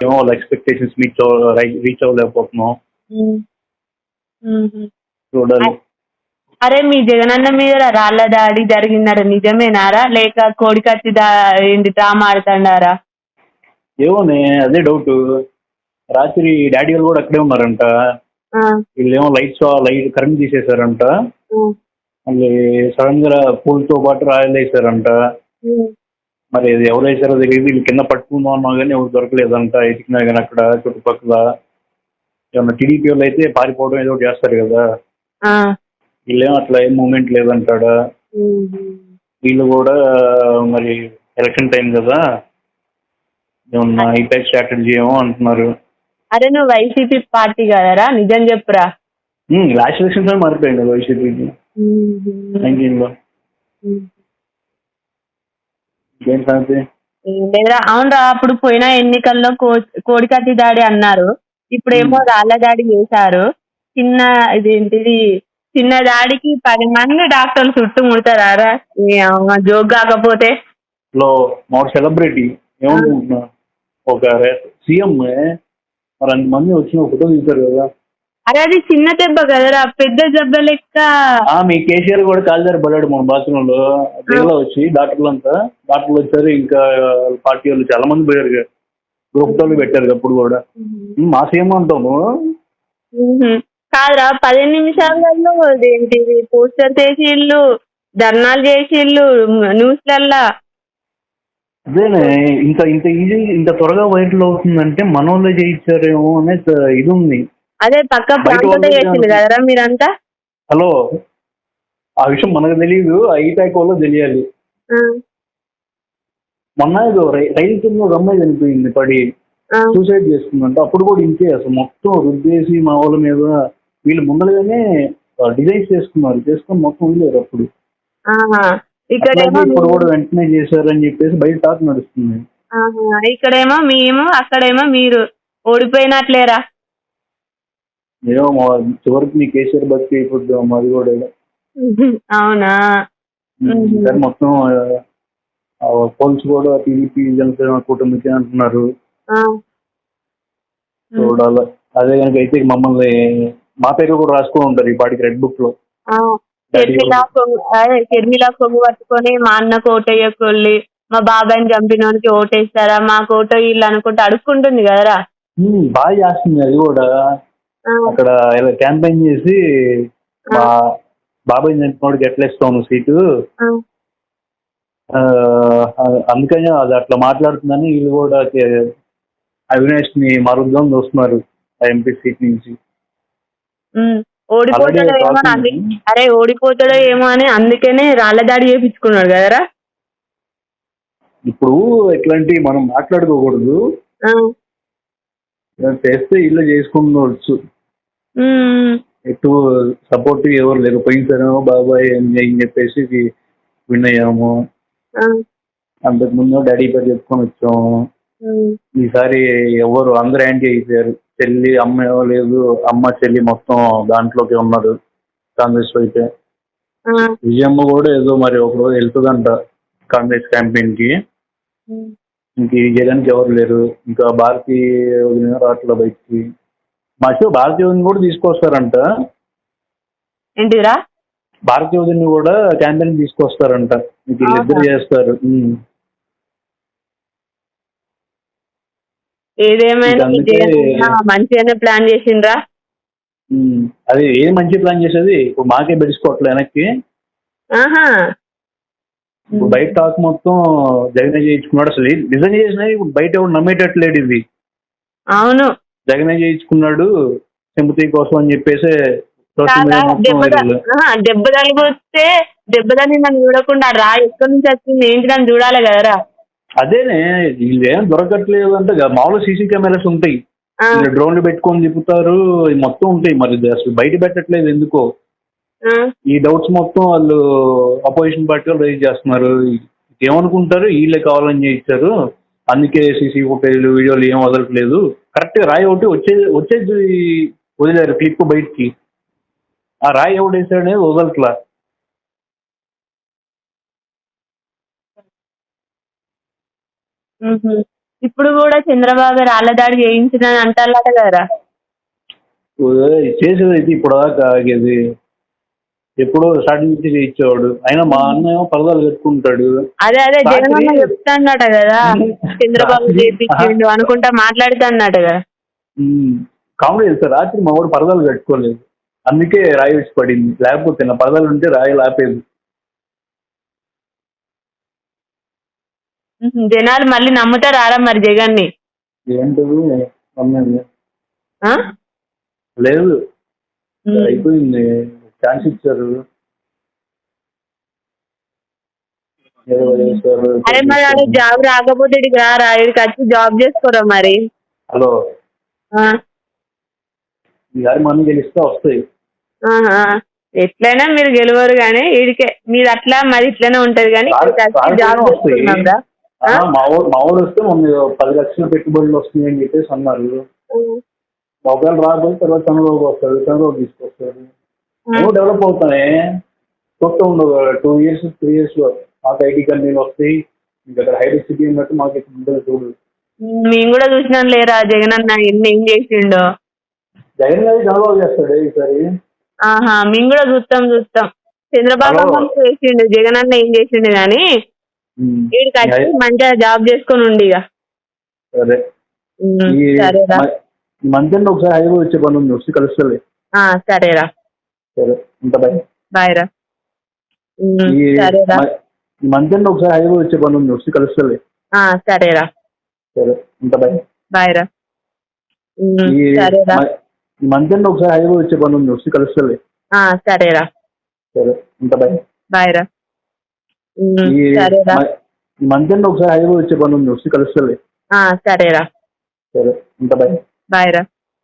ఏమో వాళ్ళ expectations meet reach అవ్వలేకపోతున్నాం. చూడాలి. అరే మీ జగనన్న మీద రాళ్ళ దాడి జరిగిందట నిజమేనారా? లేక కోడికత్తి దా ఏంటి డ్రామా ఆడుతున్నారా ఏమోనే అదే డౌట్ రాత్రి డాడీ వాళ్ళు కూడా అక్కడే ఉన్నారంట. వీళ్ళేమో లైట్స్ లైట్ కరెంట్ తీసేశారంట. మళ్ళీ సడన్గా పూలతో పాటు రాయలు వేసారంట ఉమ్. మరి అది ఎవరు వేసారో వీళ్ళు కింద పట్టుకుందాం అన్నా కానీ ఎవరు దొరకలేదంట ఎతికినా కానీ అక్కడ చుట్టుపక్కల ఏమన్నా టీడీపీ వాళ్ళు అయితే పారిపోవడం ఏదో చేస్తారు కదా. ఆ, వీళ్ళేమో అట్లా ఏం మూమెంట్ లేదంటాడా. వీళ్ళు కూడా మరి ఎలక్షన్ టైం కదా. ఏమన్నా ఐపాక్ స్ట్రాటజీ ఏమో అంటున్నారు. అరే నువ్వు వైసీపీ పార్టీ కదరా? నిజం చెప్పురా. లాస్ట్ ఎలక్షన్స్లో మారిపోయింది వైసీపీకి. నైన్టీన్లో. సంగతి? లేదురా అవునరా అప్పుడు పోయిన ఎన్నికల్లో కో కోడికత్తి దాడి అన్నారు. ఇప్పుడేమో రాళ్ళ దాడి చేశారు. చిన్న ఇదేంటిది చిన్న దాడికి పది మంది డాక్టర్లు చుట్టుముడతారా జోక్ కాకపోతే. సెలబ్రిటీ ఏమనుకుంటున్నా ఒక సీఎం మరి అంతమంది వచ్చిన ఫోటో తీశారు కదా. అరే అది చిన్న దెబ్బ కదరా. పెద్ద దెబ్బ లెక్క. ఆ మీ కేసీఆర్ కూడా కాల్దారి పడ్డాడు మన బాత్రూమ్లో ట్రైన్లో వచ్చి డాక్టర్లు అంతా. డాక్టర్లు వచ్చారు ఇంకా పార్టీ వాళ్ళు చాలా మంది పోయారు. గ్రూప్ పెట్టారు అప్పుడు కూడా. ఉమ్, మా సీఎం అంటాము మ్మ్. కాదురా పదిహేను నిమిషాలలో ఏంటిది పోస్టర్ చేసిళ్ళు ధర్నాలు చేసిళ్ళు న్యూస్లల్లా. అదేనే ఇంత ఇంత ఈజీ ఇంత త్వరగా వైరల్ అవుతుందంటే మనోళ్ళే చేయించారేమో అనే త- ఇది ఉంది. అదే పక్క ప్రాంతంలో కదరా మీరంతా? హలో ఆ విషయం మనకు తెలియదు ఐటాక్ వల్ల తెలియాలి. మొన్న ఏదో రై- రైలు కింద ఒక అమ్మాయి చనిపోయింది పడి సూసైడ్ చేసుకుందంట అప్పుడు కూడా ఇంతే అసలు మొత్తం రుద్దేసి మా వాళ్ళ మీద వీళ్ళు ముందరగానే డిజైన్స్ చేసుకున్నారు. చేసుకొని మొత్తం వదిలేరు అప్పుడు. ఇప్పుడు కూడా వెంటనే చేశారని చెప్పేసి బయట టాక్ నడుస్తుంది. ఇక్కడేమో మేము అక్కడేమో మీరు ఓడిపోయినట్లేరా? ఏమో మా చివరికి మీ కేసీఆర్ బతికి అయిపోద్దాం మాది కూడా అవునా? మ్మ్. సరే మొత్తం పోల్స్ కూడా టీడీపీ జనసేన కూటమికి అంటున్నారు. ఆ. చూడాలి. అదే కనుక అయితే మమ్మల్ని మా పేరు కూడా రాసుకొని ఉంటారు ఈ పాటికి రెడ్ బుక్లో. ఆ. షర్మిలా కొంగు అదే షర్మిలా కొంగు పట్టుకొని మా అన్నకు ఓటేయకొల్లి మా బాబాయ్ని చంపినోనికి ఓటేస్తారా? మాకు ఓటో వీళ్ళు అనుకుంటే అడుక్కుంటుంది కదరా. ఉమ్, బాగా చేస్తుంది అది కూడా. అక్కడ ఇలా క్యాంపెయిన్ చేసి మా బాబాయ్ చంపినోడికి ఎట్లా ఇస్తాను సీటు. అందుకని అది అట్లా మాట్లాడుతుందని వీళ్ళు కూడా అవినాష్ని మారుద్దాం చూస్తున్నారు ఎంపీ సీట్ నుంచి. ఓడిపోతాడో ఏమో అని అరే ఓడిపోతాడో ఏమో అని అందుకనే రాళ్ళ దాడి చేపించుకున్నాడు కదరా? ఇప్పుడు ఇట్లాంటి మనం మాట్లాడుకోకూడదు. చేస్తే ఇల్లు చేసుకుండవచ్చు ఉమ్. ఎక్కువ సపోర్ట్ ఎవరు లేరు. పోయినసారేమో బాబాయ్ అని అని చెప్పేసి విన్ అయ్యాము ఆ. అంతకు ముందు డాడీ పేరు చెప్పుకొని వచ్చాము. ఈసారి ఎవరు అందరు యాంటీ అయిపోయారు. చెల్లి అమ్మ లేదు. అమ్మ చెల్లి మొత్తం దాంట్లోకి ఉన్నారు. కాంగ్రెస్ అయితే. విజయమ్మ కూడా ఏదో మరి ఒక రోజు వెళ్తుందంట కాంగ్రెస్ క్యాంపెయిన్కి. ఇంక ఈ జగన్కి ఎవరు లేరు. ఇంకా భారతీ వదిలిన రాట్ల బయటికి. మా షో భారతీయ వదిన కూడా తీసుకొస్తారంట. ఏంటిదిరా? భారతీయ వదిని కూడా క్యాంపెయిన్ తీసుకొస్తారంట. వీళ్ళిద్దరు అవునా? చేస్తారు. ఏదేమైనా మంచిగానే ప్లాన్ చేసిండ్రా. అది ఏది మంచి ప్లాన్ చేసేది? ఇప్పుడు మాకే బెడిసుకోవట్లే వెనక్కి. బయట టాక్ మొత్తం జగనే చేయించుకున్నాడు. అసలు ఏం- నిజం చేసినా ఇప్పుడు బయట ఎవరు నమ్మేటట్లేడు ఇది అవును. జగనే చేయించుకున్నాడు సింపతి కోసం అని చెప్పేసి దెబ్బ ఆహా, దెబ్బ తగిలిపోతే దెబ్బ తగిలి నన్ను చూడకుండా రా ఎక్కడి నుంచి వచ్చింది ఏంటి నన్ను చూడాలి కదరా? అదేనే వీళ్ళు ఏం దొరకట్లేదు అంటే మామూలు సీసీ కెమెరాస్ ఉంటాయి. డ్రోన్లు పెట్టుకొని తిప్పుతారు ఇవి మొత్తం ఉంటాయి. మరి అసలు బయట పెట్టట్లేదు ఎందుకో? ఈ డౌట్స్ మొత్తం వాళ్ళు అపోజిషన్ పార్టీ వాళ్ళు రైజ్ చేస్తున్నారు. ఏమనుకుంటారు వీళ్ళే కావాలని చేయించారు. అందుకే సీసీ ఫుటేజ్లు వీడియోలు ఏం వదలట్లేదు. కరెక్ట్ రాయి ఒకటి వచ్చే వచ్చేది వదిలేరు క్లిప్ బయటికి. ఆ రాయి ఎవడేసాడనే వదలట్లా. ఇప్పుడు కూడా చంద్రబాబు రాళ్ళ దాడి చేయించిందని అంటారట కదా. చేసేది అయితే ఇప్పుడు దాకా ఆగేది. ఎప్పుడో స్టార్టింగ్ నుంచి చేయించేవాడు. అయినా మా అన్న ఏమో పరదాలు కట్టుకుంటాడు. అదే అదే జగన్ అన్న రాత్రి- చెప్తాన్నట కదా. చంద్రబాబు చేపించిండు అనుకుంటా మాట్లాడుతాన్నట కదా. కామెడీ చేస్తారు రాత్రి మా వాడు పరదాలు కట్టుకోలేదు. అందుకే రాయి వచ్చి పడింది. లేకపోతే నా పరదాలు ఉంటే రాయి లాపేది. జనాలు మళ్ళీ నమ్ముతారా మరి జగన్ని? లేదు. అయిపోయింది. ఛాన్స్ ఇచ్చారు. అరే మరి ఆడ జాబ్ రాకపోతే ఇడికి రారా ఇడికి వచ్చి జాబ్ చేసుకోరా మరి? హలో ఈసారి మనం గెలిస్తే వస్తాయి. ఎట్లయినా మీరు గెలవరు కానీ వీడికే మీరు అట్లా మరి ఇట్లనే ఉంటది కానీ జాబ్ మా ఊరు వస్తే మొన్న పది లక్షల పెట్టుబడులు వస్తున్నాయి అని చెప్పేసి అన్నారు. ఒకవేళ రాకపోతే తర్వాత చంద్రబాబు వస్తాడు చంద్రబాబు తీసుకొస్తాడు. ఏమో డెవలప్ అవుతానే కొత్త ఉండవు. టూ ఇయర్స్ త్రీ ఇయర్స్లో మాకు ఐటీ కంపెనీలు వస్తాయి. ఇంకా అక్కడ హైటెక్ సిటీ ఉన్నట్టు మాకు ఇక్కడ ఉంటుంది చూడు. మేము కూడా చూసినాం లేరా జగన్ అన్న ఎన్ని ఏం చేసిండో. జగన్ గారి చంద్రబాబు చేస్తాడు ఈసారి. ఆహా మేము కూడా చూస్తాం చూస్తాం. చంద్రబాబు చేసిండు జగన్ అన్న ఏం చేసిండు కానీ ఉమ్. వీడికి వచ్చి మంచిగా జాబ్ చేసుకొని ఉండి ఇక సరే. ఉమ్, ఈ సరేరా. మ- ఈ మంత్ ఒకసారి హైదరాబాద్ వచ్చే పని ఉంది వచ్చి కలుస్తుంది ఆ, సరేరా. సరే ఇంత బై బాయ్ రా. సరేరా. ఈ మంత్ ఒకసారి హైదరాబాద్ వచ్చే పని ఉంది వచ్చి కలుస్తుంది సరేరా. సరే ఇంత బై బాయ్ రా. సరేరా. ఈ మంత్ ఒకసారి హైదరాబాద్ వచ్చే పని ఉంది వచ్చి కలుస్తుంది సరేరా. సరే ఇంత బై బాయ్ రా. సరేరా. ఈ మంత్ ఒకసారి హైదరాబాద్ వచ్చే పని ఉంది వచ్చి కలుస్తుంది సరేరా. సరే ఇంత బై బాయ్ రా.